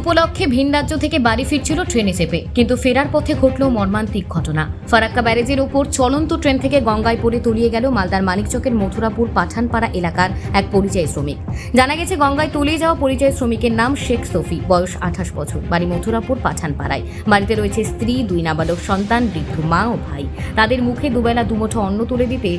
উপলক্ষে ভিন রাজ্য থেকে বাড়ি ফিরছিল ট্রেনে চেপে, কিন্তু ফেরার পথে ঘটল মর্মান্তিক ঘটনা। ফারাক্কা ব্যারেজের ওপর চলন্ত ট্রেন থেকে গঙ্গায় পড়ে তলিয়ে গেল মালদার মানিকচকের মথুরাপুর পাঠানপাড়া এলাকার এক পরিযায়ী শ্রমিক। জানা গেছে, গঙ্গায় তলিয়ে যাওয়া পরিযায়ী শ্রমিকের নাম শেখ সফি, বয়স আঠাশ বছর, বাড়ি মথুরাপুর পাঠানপাড়ায়। বাড়িতে রয়েছে স্ত্রী, দুই নাবালক সন্তান, বৃদ্ধ মা ও ভাই। তাদের মুখে দুবেলা দুমুঠো অন্ন তুলে দিতে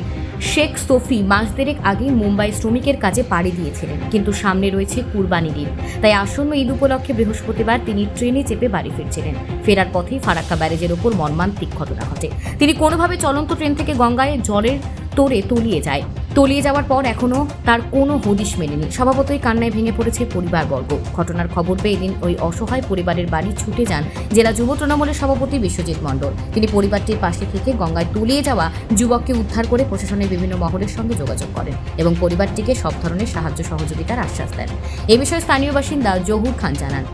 শেখ সফি মাস দেড়েক আগে মুম্বাই শ্রমিকের কাজে পাড়ি দিয়েছিলেন, কিন্তু সামনে রয়েছে কুরবানির ঈদ। তাই আসন্ন ঈদ উপলক্ষে বৃহস্পতিবার তিনি ট্রেনে চেপে বাড়ি ফিরছিলেন। ফেরার পথেই ফারাক্কা ব্যারেজের ওপর মর্মান্তিক ঘটনা ঘটে। তিনি কোনোভাবে চলন্ত ট্রেন থেকে গঙ্গায় জলের তোরে তলিয়ে যায়। তলিয়ে যাওয়ার পর এখনও তার কোনো হদিশ মেলেনি। স্বভাবতই কান্নায় ভেঙে পড়েছে পরিবারবর্গ। ঘটনার খবর পেয়ে এদিন ওই অসহায় পরিবারের বাড়ি ছুটে যান জেলা যুব তৃণমূলের সভাপতি বিশ্বজিৎ মণ্ডল। তিনি পরিবারটির পাশে থেকে গঙ্গায় তলিয়ে যাওয়া যুবককে উদ্ধার করে প্রশাসনের বিভিন্ন মহলের সঙ্গে যোগাযোগ করেন এবং পরিবারটিকে সব ধরনের সাহায্য সহযোগিতার আশ্বাস দেন। এ বিষয়ে স্থানীয় বাসিন্দা জহুর খান জানান।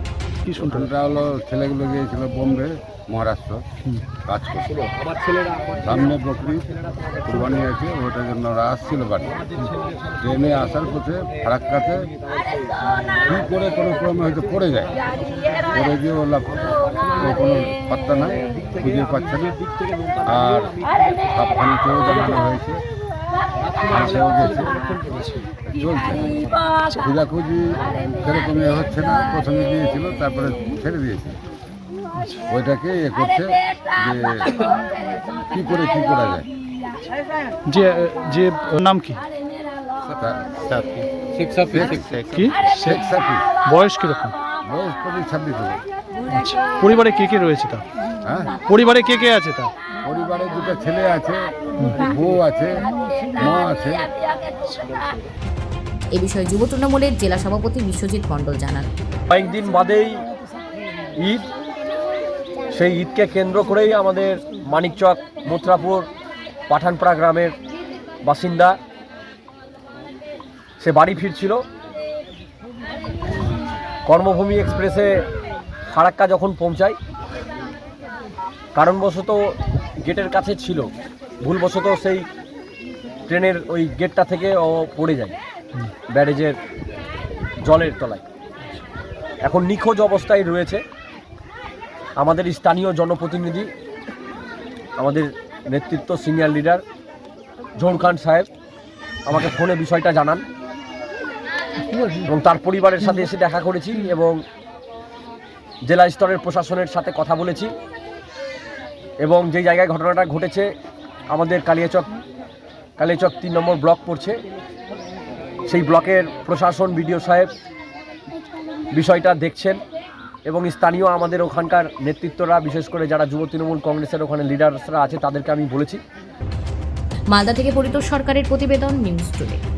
কি শুনলেন ওটা হলো ছেলেগুলো গিয়েছিল বোম্বে মহারাষ্ট্র কাজ করছিল। সামনে বকরি কুরবানি আছে ওটার জন্য ওরা আসছিল বাড়ি। ট্রেনে আসার পথে ফারাক্কাতে কী করে কোনো ক্রমে হয়তো পড়ে যায় পড়ে গিয়ে ওলা ও কোনো পাত্তা নাই খুঁজে পাচ্ছে না। আর সাবধানেতেও জানানো হয়েছে। চলছে খোঁজাখুঁজি সেরকম ইয়ে হচ্ছে না প্রথমে দিয়েছিল তারপরে ছেড়ে দিয়েছে ওইটাকে এ করছে যে কী? করে কী করা যায় যে যে নাম কি বয়স কীরকম? বয়স পঁচিশ ছাব্বিশ পরিবারে কে কে রয়েছে তা? হ্যাঁ। পরিবারে কে কে আছে তা? পরিবারে দুটো ছেলে আছে বউ আছে মা আছে। এ বিষয়ে যুব তৃণমূলের জেলা সভাপতি বিশ্বজিৎ মণ্ডল জানান। কয়েকদিন বাদেই ঈদ। সেই ঈদকে কেন্দ্র করেই আমাদের মানিকচক মথুরাপুর পাঠানপাড়া গ্রামের বাসিন্দা সে বাড়ি ফিরছিল। কর্মভূমি এক্সপ্রেসে ফারাক্কা যখন পৌঁছায়, কারণবশত গেটের কাছে ছিল, ভুলবশত সেই ট্রেনের ওই গেটটা থেকে ও পড়ে যায়, ব্যারেজের জলের তলায়। এখন নিখোঁজ অবস্থায় রয়েছে আমাদের স্থানীয় জনপ্রতিনিধি, আমাদের নেতৃত্ব সিনিয়র লিডার জহুর খান সাহেব। আমাকে ফোনে বিষয়টা জানান এবং তার পরিবারের সাথে এসে দেখা করেছি এবং জেলা স্তরের প্রশাসনের সাথে কথা বলেছি এবং যে জায়গায় ঘটনাটা ঘটেছে, আমাদের কালিয়াচক কালিয়াচক তিন নম্বর ব্লক পড়ছে। সেই ব্লকের প্রশাসন বিডিও সাহেব বিষয়টা দেখছেন এবং স্থানীয় আমাদের ওখানকার নেতৃত্বরা, বিশেষ করে যারা যুব তৃণমূল কংগ্রেসের ওখানে লিডার্সরা আছে, তাদেরকে আমি বলেছি। মালদা থেকে পরিতোষ সরকারের প্রতিবেদন, নিউজ টুডে।